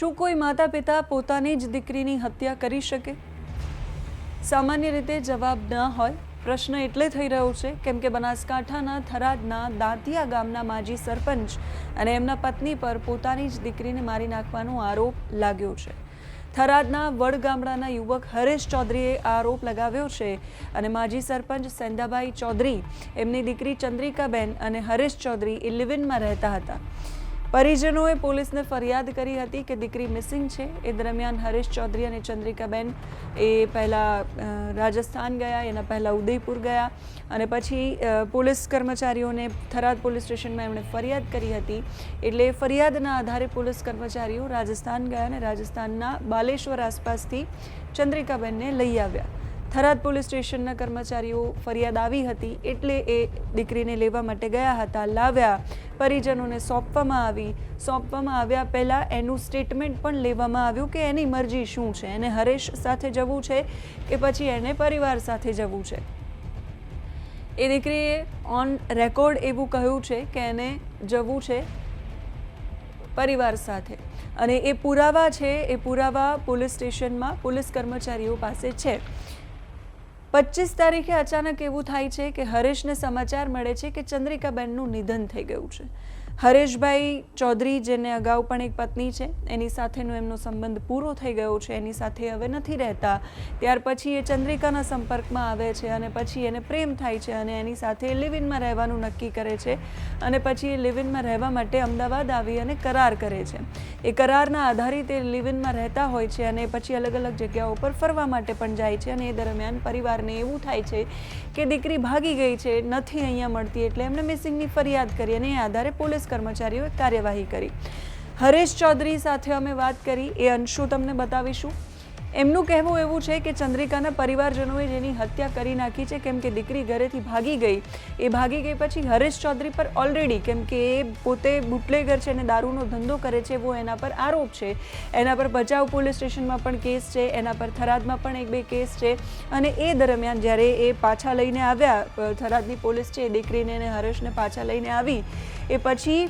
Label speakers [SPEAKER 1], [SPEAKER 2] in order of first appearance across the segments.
[SPEAKER 1] શું કોઈ માતા પિતા પોતાની જ દીકરીની હત્યા કરી શકે? સામાન્ય રીતે જવાબ ન હોય. પ્રશ્ન એટલે થઈ રહ્યો છે, કેમ કે બનાસકાંઠાના થરાદના દાંતિયા ગામના માજી સરપંચ અને એમના પત્ની પર પોતાની જ દીકરીને મારી નાખવાનો આરોપ લાગ્યો છે. થરાદના વડ ગામડાના યુવક હરેશ ચૌધરીએ આરોપ લગાવ્યો છે અને માજી સરપંચ સેંદાભાઈ ચૌધરી, એમની દીકરી ચંદ્રિકાબેન અને હરેશ ચૌધરી એ રહેતા હતા. પરિજનોએ પોલીસને ફરિયાદ કરી હતી કે દીકરી મિસિંગ છે. એ દરમિયાન હરેશ ચૌધરી અને ચંદ્રિકાબેન એ પહેલાં રાજસ્થાન ગયા, એના પહેલાં ઉદયપુર ગયા અને પછી પોલીસ કર્મચારીઓને થરાદ પોલીસ સ્ટેશનમાં એમણે ફરિયાદ કરી હતી. એટલે ફરિયાદના આધારે પોલીસ કર્મચારીઓ રાજસ્થાન ગયા અને રાજસ્થાનના બાલેશ્વર આસપાસથી ચંદ્રિકાબેનને લઈ આવ્યા. થરાદ પોલીસ સ્ટેશનના કર્મચારીઓ ફરિયાદ આવી હતી એટલે એ દીકરીને લેવા માટે ગયા હતા, લાવ્યા. પરિજનોને સોંપવામાં આવી. સોંપવામાં આવ્યા પહેલાં એનું સ્ટેટમેન્ટ પણ લેવામાં આવ્યું કે એની મરજી શું છે? એને હરેશ સાથે જવું છે કે પછી એને પરિવાર સાથે જવું છે? એ દીકરીએ ઓન રેકોર્ડ એવું કહ્યું છે કે એને જવું છે પરિવાર સાથે. અને એ પુરાવા છે, એ પુરાવા પોલીસ સ્ટેશનમાં પોલીસ કર્મચારીઓ પાસે છે. પચીસ તારીખે અચાનક એવું થાય છે કે હરેશને સમાચાર મળે છે કે ચંદ્રિકાબેનનું નિધન થઈ ગયું છે. હરેશભાઈ ચૌધરી, જેને અગાઉ પણ એક પત્ની છે, એની સાથેનો એમનો સંબંધ પૂરો થઈ ગયો છે, એની સાથે હવે નથી રહેતા. ત્યાર પછી એ ચંદ્રિકાના સંપર્કમાં આવે છે અને પછી એને પ્રેમ થાય છે અને એની સાથે લિવિનમાં રહેવાનું નક્કી કરે છે અને પછી એ લિવિનમાં રહેવા માટે અમદાવાદ આવી અને કરાર કરે છે. એ કરારના આધારિત એ લિવિનમાં રહેતા હોય છે અને પછી અલગ અલગ જગ્યાઓ પર ફરવા માટે પણ જાય છે અને એ દરમિયાન પરિવારને એવું થાય છે કે દીકરી ભાગી ગઈ છે, નથી અહીંયા મળતી એટલે એમણે મિસિંગની ફરિયાદ કરી અને એ આધારે પોલીસ કર્મચારીઓએ કાર્યવાહી કરી. હરેશ ચૌધરી સાથે અમે વાત કરી. એ અંશો તમને બતાવીશું. એમનું કહેવું એવું છે કે ચંદ્રિકાના પરિવારજનોએ જેની હત્યા કરી નાખી છે, કેમ કે દીકરી ઘરેથી ભાગી ગઈ. એ ભાગી ગઈ પછી હરેશ ચૌધરી પર ઓલરેડી કેમ કે એ પોતે બુટલેગર છે અને દારૂનો ધંધો કરે છે, એવો એના પર આરોપ છે. એના પર ભચાઉ પોલીસ સ્ટેશનમાં પણ કેસ છે, એના પર થરાદમાં પણ એક બે કેસ છે. અને એ દરમિયાન જ્યારે એ પાછા લઈને આવ્યા થરાદની પોલીસ છે, એ દીકરીને અને હરેશને પાછા લઈને આવી. એ પછી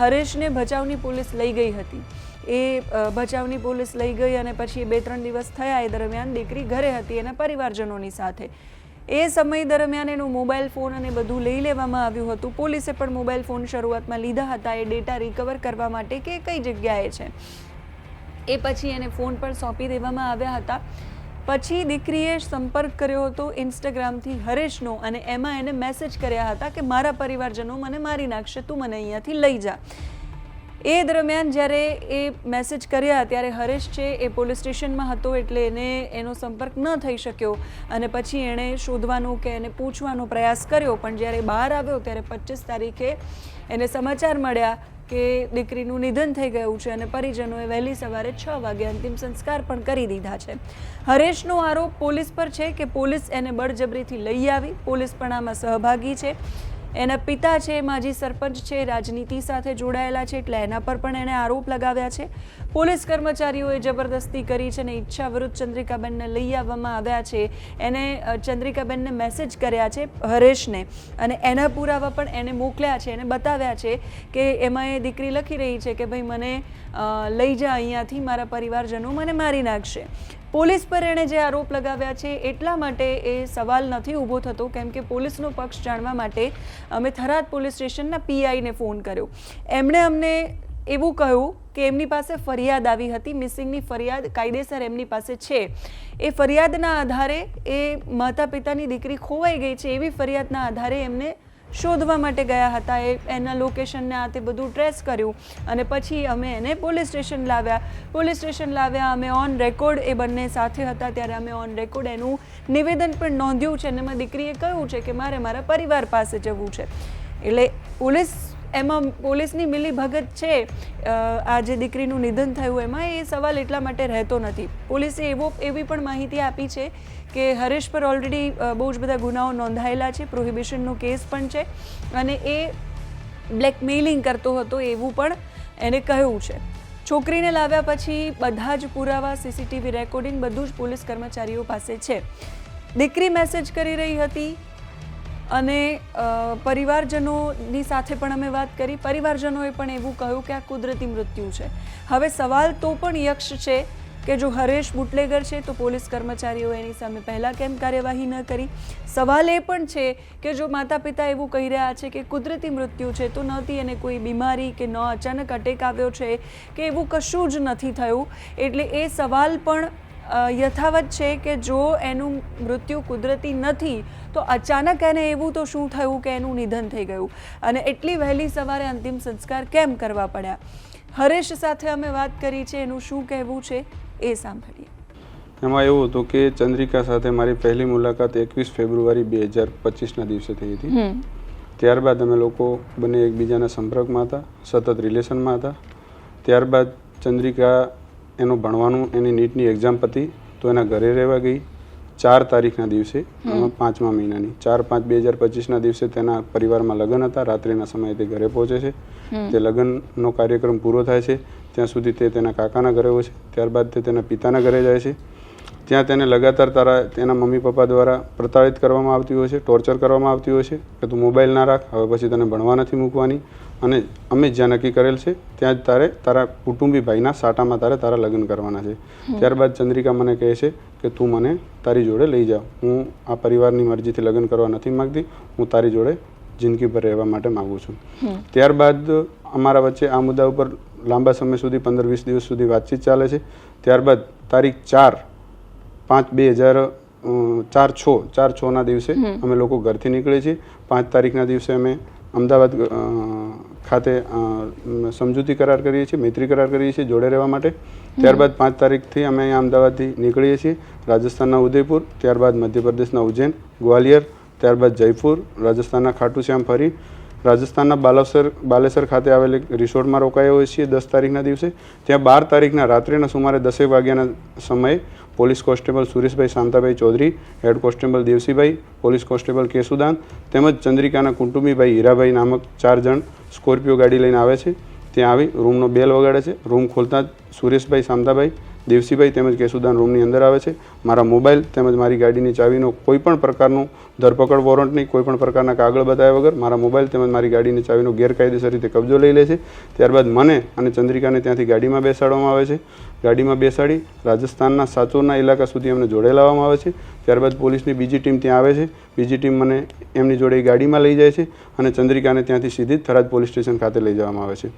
[SPEAKER 1] હરેશને ભચાઉની પોલીસ લઈ ગઈ હતી. એ બચાવની પોલીસ લઈ ગઈ અને પછી બે ત્રણ દિવસ થયા એ દરમિયાન દીકરી ઘરે હતી એના પરિવારજનોની સાથે. એ સમય દરમિયાન એનું મોબાઈલ ફોન અને બધું લઈ લેવામાં આવ્યું હતું. પોલીસે પણ મોબાઈલ ફોન શરૂઆતમાં લીધા હતા. એ ડેટા રિકવર કરવા માટે કે કઈ જગ્યાએ છે? એ પછી એને ફોન પણ સોંપી દેવામાં આવ્યા હતા. પછી દીકરીએ સંપર્ક કર્યો હતો ઇન્સ્ટાગ્રામથી હરેશનો અને એમાં એને મેસેજ કર્યા હતા કે, મારા પરિવારજનો મને મારી નાખશે. તું મને અહીંયાથી લઈ જા. એ દરમિયાન જ્યારે એ મેસેજ કર્યા ત્યારે હરેશ છે એ પોલીસ સ્ટેશનમાં હતો એટલે એને એનો સંપર્ક ન થઈ શક્યો. અને પછી એણે શોધવાનો કે એને પૂછવાનો પ્રયાસ કર્યો. પણ જ્યારે બહાર આવ્યો ત્યારે પચીસ તારીખે એને સમાચાર મળ્યા કે દીકરીનું નિધન થઈ ગયું છે અને પરિજનોએ વહેલી સવારે છ વાગે અંતિમ સંસ્કાર પણ કરી દીધા છે. હરેશનો આરોપ પોલીસ પર છે કે પોલીસ એને બળજબરીથી લઈ આવી. પોલીસ પણ આમાં સહભાગી છે. એના પિતા છે, માજી સરપંચ છે, રાજનીતિ સાથે જોડાયેલા છે એટલે એના પર પણ એણે આરોપ લગાવ્યા છે. પોલીસ કર્મચારીઓએ જબરદસ્તી કરી છે અને ઈચ્છા વિરુદ્ધ ચંદ્રિકાબેનને લઈ આવવામાં આવ્યા છે. એને ચંદ્રિકાબેનને મેસેજ કર્યા છે હરેશને અને એના પુરાવા પણ એને મોકલ્યા છે. એને બતાવ્યા છે કે એમાં એ દીકરી લખી રહી છે કે, ભાઈ મને લઈ જા અહીંયાથી, મારા પરિવારજનો મને મારી નાખશે. પોલીસ પર એણે જે આરોપ લગાવ્યા છે એટલા માટે એ સવાલ નથી ઊભો થતો, કેમ કે પોલીસનો પક્ષ જાણવા માટે અમે થરાદ પોલીસ સ્ટેશનના પીઆઈને ફોન કર્યો. એમણે અમને એવું કહ્યું કે એમની પાસે ફરિયાદ આવી હતી, મિસિંગની ફરિયાદ કાયદેસર એમની પાસે છે. એ ફરિયાદના આધારે એ માતા પિતાની દીકરી ખોવાઈ ગઈ છે, એવી ફરિયાદના આધારે એમને શોધવા માટે ગયા હતા. એ એના લોકેશનને આ તે બધું ટ્રેસ કર્યું અને પછી અમે એને પોલીસ સ્ટેશન લાવ્યા. પોલીસ સ્ટેશન લાવ્યા, અમે ઓન રેકોર્ડ એ બંને સાથે હતા. ત્યારે અમે ઓન રેકોર્ડ એનું નિવેદન પણ નોંધ્યું છે અને એમાં દીકરીએ કહ્યું છે કે મારે મારા પરિવાર પાસે જવું છે. એટલે પોલીસ એમાં પોલીસની મિલી ભગત છે આ જે દીકરીનું નિધન થયું, એમાં એ સવાલ એટલા માટે રહેતો નથી. પોલીસે એવો, એવી પણ માહિતી આપી છે કે હરેશ પર ઓલરેડી બહુ જ બધા ગુનાઓ નોંધાયેલા છે પ્રોહિબિશનનો કેસ પણ છે અને એ બ્લેકમેઇલિંગ કરતો હતો એવું પણ એને કહ્યું છે. છોકરીને લાવ્યા પછી બધા જ પુરાવા, સીસીટીવી રેકોર્ડિંગ બધું જ પોલીસ કર્મચારીઓ પાસે છે. દીકરી મેસેજ કરી રહી હતી અને પરિવારજનોની સાથે પણ અમે વાત કરી. પરિવારજનોએ પણ એવું કહ્યું કે આ કુદરતી મૃત્યુ છે. હવે સવાલ તો પણ યક્ષ છે કે જો હરેશ બુટલેગર છે તો પોલીસ કર્મચારીઓ એની સામે પહેલાં કેમ કાર્યવાહી ન કરી? સવાલ એ પણ છે કે જો માતા પિતા એવું કહી રહ્યા છે કે કુદરતી મૃત્યુ છે તો નહોતી એને કોઈ બીમારી કે ન અચાનક અટેક આવ્યો છે કે એવું કશું જ નથી થયું? એટલે એ સવાલ પણ યથાવત છે કે જો એનું મૃત્યુ કુદરતી નથી તો અચાનક એને એવું તો શું થયું કે એનું નિધન થઈ ગયું? અને એટલી વહેલી સવારે અંતિમ સંસ્કાર કેમ કરવા પડ્યા? હરેશ સાથે અમે વાત કરી છે એનું શું કહેવું છે એ સાંભળીએ.
[SPEAKER 2] એમાં એવું હતું કે ચંદ્રિકા સાથે મારી પહેલી મુલાકાત એકવીસ ફેબ્રુઆરી બે હજાર પચીસના દિવસે થઈ હતી. ત્યારબાદ અમે લોકો બંને એકબીજાના સંપર્કમાં હતા સતત રિલેશનમાં હતા. ત્યારબાદ ચંદ્રિકા એનું ભણવાનું એની નીટની એક્ઝામ પતી તો એના ઘરે રહેવા ગઈ. ચાર તારીખના દિવસે પાંચમા મહિનાની. ચાર પાંચ બે હજાર પચીસના દિવસે તેના પરિવારમાં લગ્ન હતા. રાત્રિના સમયે તે ઘરે પહોંચે છે. તે લગ્નનો કાર્યક્રમ પૂરો થાય છે. ત્યાં સુધી તે તેના કાકાના ઘરે હોય છે. ત્યારબાદ તે તેના પિતાના ઘરે જાય છે. ત્યાં તેને લગાતાર તારા તેના મમ્મી પપ્પા દ્વારા પ્રતાડિત કરવામાં આવતી હોય છે ટોર્ચર કરવામાં આવતી હોય છે કે તું મોબાઈલ ના રાખ હવે પછી તને ભણવા નથી મૂકવાની. અને અમે જ્યાં નક્કી કરેલ છે ત્યાં જ તારે તારા કુટુંબી ભાઈના સાટામાં તારે તારા લગ્ન કરવાના છે. ત્યારબાદ ચંદ્રિકા મને કહે છે કે તું મને તારી જોડે લઈ જા. હું આ પરિવારની મરજીથી લગ્ન કરવા નથી માગતી. હું તારી જોડે જિંદગી પર રહેવા માટે માગું છું. ત્યારબાદ અમારા વચ્ચે આ મુદ્દા ઉપર લાંબા સમય સુધી પંદર વીસ દિવસ સુધી વાતચીત ચાલે છે. ત્યારબાદ તારીખ ચાર પાંચ બે હજાર ચાર છ ચાર છના દિવસે અમે લોકો ઘરથી નીકળીએ છીએ. પાંચ તારીખના દિવસે અમે અમદાવાદ ખાતે સમજૂતી કરાર કરીએ છીએ મૈત્રી કરાર કરીએ છીએ જોડે રહેવા માટે. ત્યારબાદ પાંચ તારીખથી અમે અહીંયા અમદાવાદથી નીકળીએ છીએ. રાજસ્થાનના ઉદયપુર ત્યારબાદ મધ્યપ્રદેશના ઉજ્જૈન ગ્વાલિયર ત્યારબાદ જયપુર રાજસ્થાનના ખાટુ શ્યામ ફરી. રાજસ્થાનના બાલેસર બાલેસર ખાતે આવેલી રિસોર્ટમાં રોકાયા હોઈએ છીએ દસ તારીખના દિવસે. ત્યાં બાર તારીખના રાત્રિના સુમારે દસેક વાગ્યાના સમયે police constable Sureshbhai Shantabhai Chaudhari, head constable Devsibhai, police constable Keshudan તેમજ ચંદ્રિકાના કુટુંબીભાઈ હીરાભાઈ નામક ચાર જણ સ્કોર્પિયો ગાડી લઈને આવે છે. ત્યાં આવી, રૂમનો બેલ વગાડે છે. રૂમ ખોલતા જ સુરેશભાઈ શાંતાભાઈ દેવસીભાઈ તેમજ કેશુદાન રૂમની અંદર આવે છે. મારા મોબાઈલ તેમજ મારી ગાડીની ચાવીનો કોઈપણ પ્રકારનું ધરપકડ વોરંટની કોઈપણ પ્રકારના કાગળ બતાવ્યા વગર મારા મોબાઈલ તેમજ મારી ગાડીની ચાવીનો ગેરકાયદેસર રીતે કબજો લઈ લે છે. ત્યારબાદ મને અને ચંદ્રિકાને ત્યાંથી ગાડીમાં બેસાડવામાં આવે છે. ગાડીમાં બેસાડી રાજસ્થાનના સાચોરના ઇલાકા સુધી અમને જોડે લાવવામાં આવે છે. ત્યારબાદ પોલીસની બીજી ટીમ ત્યાં આવે છે. બીજી ટીમ મને એમની જોડે ગાડીમાં લઈ જાય છે અને ચંદ્રિકાને ત્યાંથી સીધી જ થરાદ પોલીસ સ્ટેશન ખાતે લઈ જવામાં આવે છે.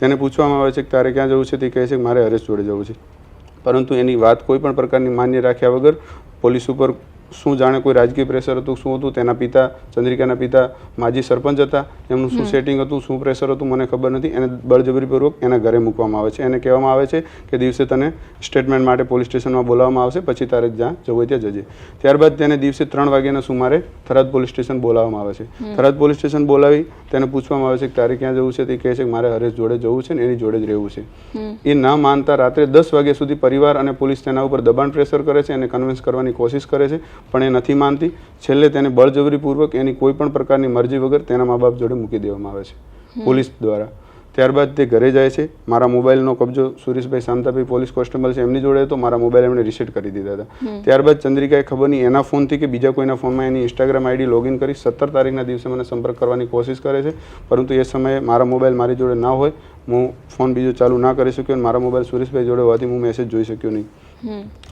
[SPEAKER 2] તેને પૂછવામાં આવે છે કે તારે ક્યાં જવું છે? તે કહે છે કે મારે હરેશ જોડે જવું છે. પરંતુ એની વાત કોઈ પણ પ્રકારની માન્ય રાખ્યા વગર પોલીસ ઉપર શું જાણે કોઈ રાજકીય પ્રેશર હતું શું હતું? તેના પિતા ચંદ્રિકાના પિતા માજી સરપંચ હતા. એમનું શું સેટિંગ હતું શું પ્રેશર હતું મને ખબર નથી. એને બળજબરીપૂર્વક એના ઘરે મૂકવામાં આવે છે. એને કહેવામાં આવે છે કે દિવસે તને સ્ટેટમેન્ટ માટે પોલીસ સ્ટેશનમાં બોલાવવામાં આવશે પછી તારે જ્યાં જવું હોય ત્યાં જજે. ત્યારબાદ તેને દિવસે ત્રણ વાગ્યાના સુમારે થરાદ પોલીસ સ્ટેશન બોલાવવામાં આવે છે. થરાદ પોલીસ સ્ટેશન બોલાવી તેને પૂછવામાં આવે છે કે તારે ક્યાં જવું છે? તે કહે છે કે મારે હરેશ જોડે જવું છે ને એની જોડે જ રહેવું છે. એ ના માનતા રાત્રે દસ વાગ્યા સુધી પરિવાર અને પોલીસ તેના ઉપર દબાણ પ્રેશર કરે છે અને કન્વિન્સ કરવાની કોશિશ કરે છે. પણ એ નથી માનતી. છેલ્લે તેને બળજબરીપૂર્વક એની કોઈ પણ પ્રકારની મરજી વગર તેના મા બાપ જોડે મૂકી દેવામાં આવે છે. પોલીસ દ્વારા. ત્યારબાદ તે ઘરે જાય છે. મારા મોબાઈલનો કબજો સુરેશભાઈ શાંતાભાઈ પોલીસ કોન્સ્ટેબલ છે એમની જોડે તો મારા મોબાઈલ એમણે રિસેટ કરી દીધા હતા. ત્યારબાદ ચંદ્રિકાએ ખબર નહીં એના ફોનથી કે બીજા કોઈના ફોનમાં એની ઇન્સ્ટાગ્રામ આઈડી લોગિન કરી સત્તર તારીખના દિવસે મને સંપર્ક કરવાની કોશિશ કરે છે. પરંતુ એ સમયે મારા મોબાઈલ મારી જોડે ના હોય. હું ફોન બીજો ચાલુ ના કરી શક્યો અને મારા મોબાઈલ સુરેશભાઈ જોડે હોવાથી હું મેસેજ જોઈ શક્યો નહીં.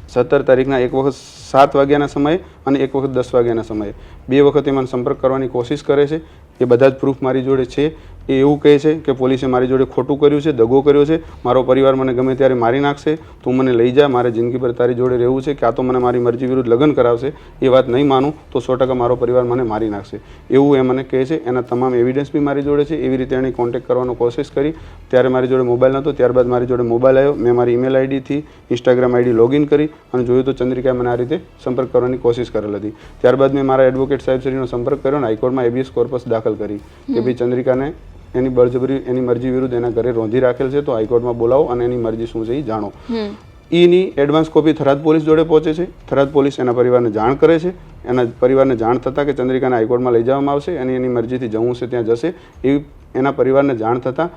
[SPEAKER 2] સત્તર તારીખના એક વખત સાત વાગ્યાના સમયે અને એક વખત દસ વાગ્યાના સમયે. બે વખત એ મને સંપર્ક કરવાની કોશિશ કરે છે. એ બધા જ પ્રૂફ મારી જોડે છે. એ એવું કહે છે કે પોલીસે મારી જોડે ખોટું કર્યું છે દગો કર્યો છે. મારો પરિવાર મને ગમે ત્યારે મારી નાખશે. તું મને લઈ જા મારે જિંદગી પર તારી જોડે રહેવું છે. ક્યાં તો મને મારી મરજી વિરુદ્ધ લગ્ન કરાવશે. એ વાત નહીં માનું તો સો ટકા મારો પરિવાર મને મારી નાખશે. એવું એ મને કહે છે. એના તમામ એવિડન્સ બી મારી જોડે છે. એવી રીતે એણે કોન્ટેક્ટ કરવાનો કોશિશ કરી. ત્યારે મારી જોડે મોબાઈલ નહોતો. ત્યારબાદ મારી જોડે મોબાઈલ આવ્યો. મેં મારી ઈમેલ આઈડીથી ઇન્સ્ટાગ્રામ આઈડી લોગિન કરી અને જોયું તો ચંદ્રિકાએ મને આ રીતે સંપર્ક કરવાની કોશિશ કરેલ હતી. ત્યારબાદ મેં મારા એડવોકેટ સાહેબ શ્રીનો સંપર્ક કર્યો અને હાઈકોર્ટમાં એબીએસ કોર્પસ દાખલ કરી કે ભાઈ ચંદ્રિકાને એની બળજબરી એની મરજી વિરુદ્ધ એના ઘરે રોંધી રાખેલ છે તો હાઈકોર્ટમાં બોલાવો અને એની મરજી શું છે એ જાણો. એની એડવાન્સ કોપી થરાદ પોલીસ જોડે પહોંચે છે. થરાદ પોલીસ એના પરિવારને જાણ કરે છે. એના પરિવારને જાણ થતાં કે ચંદ્રિકાને હાઈકોર્ટમાં લઈ જવામાં આવશે અને એની મરજીથી જવું છે ત્યાં જશે એવી એના પરિવારને જાણ થતાં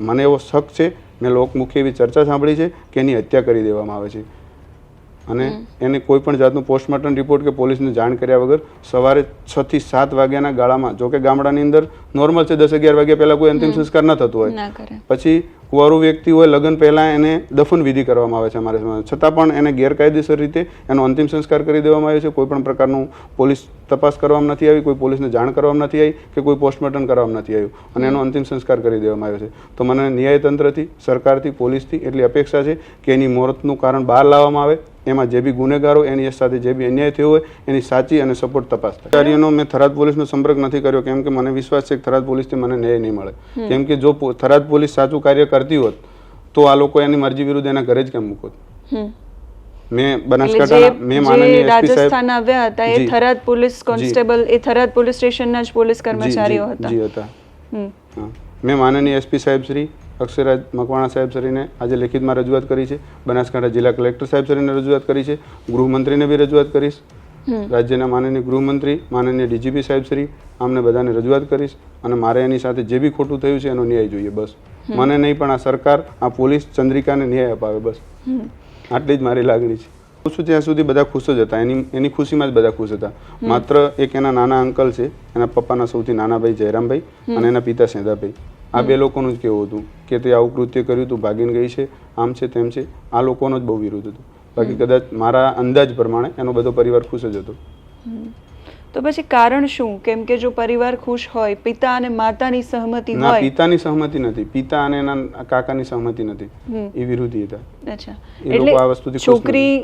[SPEAKER 2] મને એવો શક છે. મેં લોકમુખી એવી ચર્ચા સાંભળી છે કે એની હત્યા કરી દેવામાં આવે છે. અને એને કોઈ પણ જાતનું પોસ્ટમોર્ટમ રિપોર્ટ કે પોલીસને જાણ કર્યા વગર સવારે છ થી સાત વાગ્યાના ગાળામાં જો કે ગામડાની અંદર નોર્મલ છે દસ અગિયાર વાગ્યા પહેલા કોઈ અંતિમ સંસ્કાર ન થતું હોય. પછી કુંવારું વ્યક્તિ હોય લગ્ન પહેલાં એને દફન વિધિ કરવામાં આવે છે અમારે. છતાં પણ એને ગેરકાયદેસર રીતે એનો અંતિમ સંસ્કાર કરી દેવામાં આવ્યો છે. કોઈ પણ પ્રકારનું પોલીસ તપાસ કરવામાં નથી આવી કોઈ પોલીસને જાણ કરવામાં નથી આવી કે કોઈ પોસ્ટમોર્ટમ કરવામાં નથી આવ્યું. અને એનો અંતિમ સંસ્કાર કરી દેવામાં આવ્યો છે. તો મને ન્યાયતંત્રથી સરકારથી પોલીસથી એટલી અપેક્ષા છે કે એની મોતનું કારણ બહાર લાવવામાં આવે. એમાં જે બી ગુનેગારો એની સાથે જે બી અન્યાય થયો હોય એની સાચી અને સપોર્ટ તપાસ થાય. મેં થરાદ પોલીસનો સંપર્ક નથી કર્યો કેમ કે મને વિશ્વાસ છે કે થરાદ પોલીસથી મને ન્યાય નહીં મળે. કેમ કે જો થરાદ પોલીસ સાચું કાર્ય કરતી હોત તો આ લોકો એની મરજી વિરુદ્ધ એના ઘરે જ કેમ મૂકોત. મેં
[SPEAKER 1] બનાસકાંઠા
[SPEAKER 2] બનાસકાંઠાના મેં માનનીય એસપી સાહેબ
[SPEAKER 1] રાજસ્થાન આવ્યા હતા એ થરાદ પોલીસ કોન્સ્ટેબલ એ થરાદ પોલીસ સ્ટેશનના જ પોલીસ કર્મચારીઓ હતા.
[SPEAKER 2] જી હતા. મેં માનનીય એસપી સાહેબ શ્રી અક્ષરાજ મકવાણા સાહેબ શ્રીને આજે લેખિતમાં રજૂઆત કરી છે. બનાસકાંઠા જિલ્લા કલેક્ટર સાહેબ શ્રીને રજૂઆત કરી છે. ગૃહમંત્રીને બી રજૂઆત કરીશ. રાજ્યના માનનીય ગૃહમંત્રી માનનીય ડીજીપી સાહેબ શ્રી આમને બધાને રજૂઆત કરીશ અને મારે એની સાથે જે બી ખોટું થયું છે એનો ન્યાય જોઈએ બસ. મને નહીં પણ આ સરકાર આ પોલીસ ચંદ્રિકાને ન્યાય અપાવે બસ. આટલી જ મારી લાગણી છે. હું છું ત્યાં સુધી બધા ખુશ જ હતા. એની એની ખુશીમાં જ બધા ખુશ હતા. માત્ર એક એના નાના અંકલ છે. એના પપ્પાના સૌથી નાના ભાઈ જયરામભાઈ અને એના પિતા સેંધાભાઈ. આ બે લોકોનું જ કેવું હતું કે તે આવું કૃત્ય કર્યું હતું ભાગીને ગઈ છે આમ છે તેમ છે. આ લોકોનો જ બહુ વિરોધ હતો. બાકી કદાચ મારા અંદાજ પ્રમાણે એનો બધો પરિવાર ખુશ જ હતો.
[SPEAKER 1] તો પછી કારણ શું? કેમ કે જો પરિવાર ખુશ હોય પિતા અને માતાની સહમતિ
[SPEAKER 2] ના
[SPEAKER 1] હોય
[SPEAKER 2] પિતાની સહમતિ નથી. પિતા અને એના કાકાની સહમતિ નથી. એ વિરોધી હતા.
[SPEAKER 1] અચ્છા.
[SPEAKER 2] એટલે આ વસ્તુથી
[SPEAKER 1] છોકરી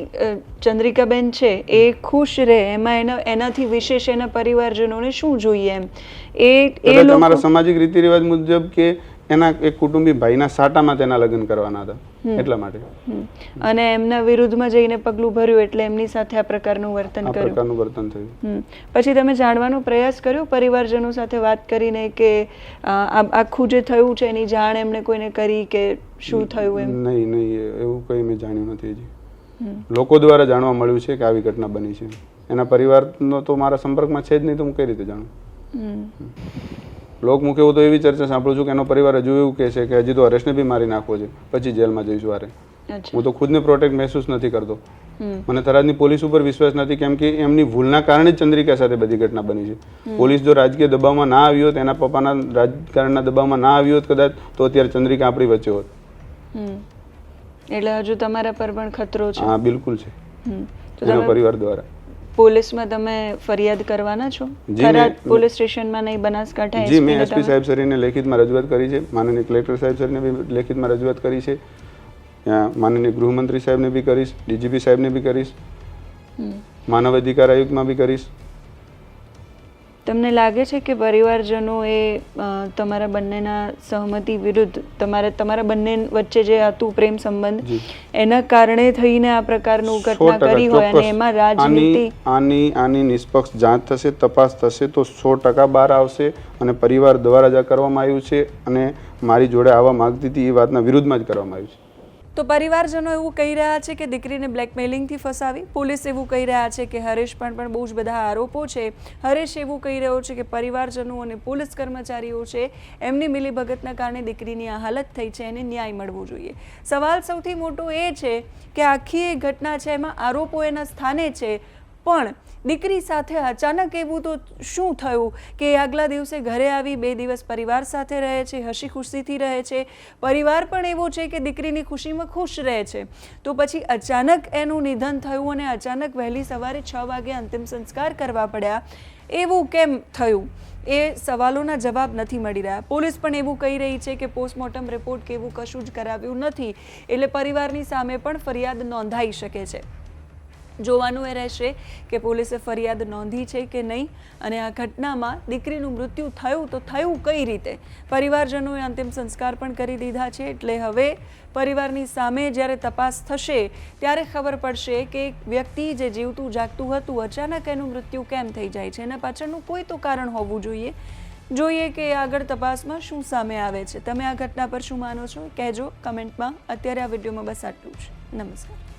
[SPEAKER 1] ચંદ્રિકાબેન છે એ ખુશ રહે. એમાં એના એનાથી વિશેષ એના પરિવારજનોને શું જોઈએ એમ? એ એ તમારા
[SPEAKER 2] સામાજિક રીતિ રિવાજ મુજબ કે એના એક કુટુંબી ભાઈના સાટામાં તેના લગ્ન કરવાના હતા. એટલા માટે.
[SPEAKER 1] અને એમના વિરુદ્ધમાં જઈને પગલું ભર્યું એટલે એમની સાથે આ પ્રકારનું વર્તન કર્યું.
[SPEAKER 2] પ્રકારનું વર્તન થયું.
[SPEAKER 1] પછી તમે જાણવાનો પ્રયાસ કર્યો પરિવારજનો સાથે વાત કરીને કે આખું જે થયું છે એની જાણ એમણે કોઈને કરી કે શું થયું એમ?
[SPEAKER 2] નહીં નહીં એવું કંઈ મેં જાણ્યું નથી હજી. લોકો દ્વારા જાણવા મળ્યું છે કે આવી ઘટના બની છે. એના પરિવારનો તો મારા સંપર્કમાં છે જ નહીં તો હું કઈ રીતે જાણું. લોકમુખે હું તો એવી ચર્ચા સાંભળું છું કે એનો પરિવાર હજુ એવું કહે છે કે હજી તો હરેશને બી મારી નાખવો છે. પછી જેલમાં જઈશું આરે હું તો ખુદને પ્રોટેક્ટ મહેસૂસ નથી કરતો. મને થરાદની પોલીસ ઉપર વિશ્વાસ નથી કેમ કે એમની ભૂલના કારણે જ ચંદ્રિકા સાથે બધી ઘટના બની છે. પોલીસ જો રાજકીય દબાવમાં ના આવી હોત એના પપ્પાના રાજકારણના દબાવમાં ના આવી હોત કદાચ તો અત્યારે ચંદ્રિકા આપણી વચ્ચે હોત.
[SPEAKER 1] એટલે હજુ તમારા પર પણ ખતરો છે.
[SPEAKER 2] હા બિલકુલ છે. એના પરિવાર દ્વારા.
[SPEAKER 1] પોલીસમાં તમે ફરિયાદ કરવાના છો?
[SPEAKER 2] જી,
[SPEAKER 1] પોલીસ સ્ટેશનમાં નહીં બનાસકાંઠા
[SPEAKER 2] જી મેં એસપી સાહેબ સરીને લેખિતમાં રજૂઆત કરી છે. માનનીય કલેક્ટર સાહેબ સરને બી લેખિતમાં રજૂઆત કરી છે. ત્યાં માનનીય ગૃહમંત્રી સાહેબને બી કરીશ ડીજીપી સાહેબને બી કરીશ માનવ અધિકાર આયુક્તમાં બી કરીશ.
[SPEAKER 1] તમને લાગે છે કે પરિવારજનો એ તમારા બંનેના સહમતિ વિરુદ્ધ તમારે તમારા બંને વચ્ચે જે હતું પ્રેમ સંબંધ એના કારણે થઈને આ પ્રકારનું ઘટના કરી હોય અને એમાં રાજનીતિ
[SPEAKER 2] આની આની આની નિષ્પક્ષ જાંચ થશે તપાસ થશે તો સો ટકા બહાર આવશે અને પરિવાર દ્વારા જ આ કરવામાં આવ્યું છે અને મારી જોડે આવવા માંગતી હતી એ વાતના વિરુદ્ધમાં જ કરવામાં આવ્યું છે.
[SPEAKER 1] તો પરિવારજનો એવું કહી રહ્યા છે કે દીકરીને બ્લેકમેલિંગથી ફસાવી. પોલીસ એવું કહી રહ્યા છે કે હરેશ પણ પણ બહુ જ બધા આરોપો છે. હરેશ એવું કહી રહ્યો છે કે પરિવારજનો અને પોલીસ કર્મચારીઓ છે, એમની મિલીભગતના કારણે દીકરીની આ હાલત થઈ છે, એને ન્યાય મળવો જોઈએ. સવાલ સૌથી મોટો એ છે કે આખી એ ઘટના છે, એમાં આરોપો એના સ્થાને છે, પણ દીકરી સાથે અચાનક એવું તો શું થયું કે આગલા દિવસે ઘરે આવી બે દિવસ પરિવાર સાથે રહે છે, હસી ખુશીથી રહે છે, પરિવાર પણ એવો છે કે દીકરીની ખુશીમાં ખુશ રહે છે. તો પછી અચાનક એનું નિધન થયું અને અચાનક વહેલી સવારે છ વાગે અંતિમ સંસ્કાર કરવા પડ્યા. એવું કેમ થયું? એ સવાલોના જવાબ નથી મળી રહ્યા. પોલીસ પણ એવું કહી રહી છે કે પોસ્ટમોર્ટમ રિપોર્ટ કે એવું કશું જ કરાવ્યું નથી. એટલે પરિવારની સામે પણ ફરિયાદ નોંધાઈ શકે છે. જોવાનું એ રહેશે કે પોલીસે ફરિયાદ નોંધી છે કે નહીં અને આ ઘટનામાં દીકરીનું મૃત્યુ થયું તો થયું કઈ રીતે? પરિવારજનોએ અંતિમ સંસ્કાર પણ કરી દીધા છે એટલે હવે પરિવારની સામે જ્યારે તપાસ થશે ત્યારે ખબર પડશે કે એક વ્યક્તિ જે જીવતું જાગતું હતું અચાનક એનું મૃત્યુ કેમ થઈ જાય છે? એના પાછળનું કોઈ તો કારણ હોવું જોઈએ. જોઈએ કે આગળ તપાસમાં શું સામે આવે છે. તમે આ ઘટના પર શું માનો છો? કહેજો કમેન્ટમાં. અત્યારે આ વિડીયોમાં બસ આટલું જ. નમસ્કાર.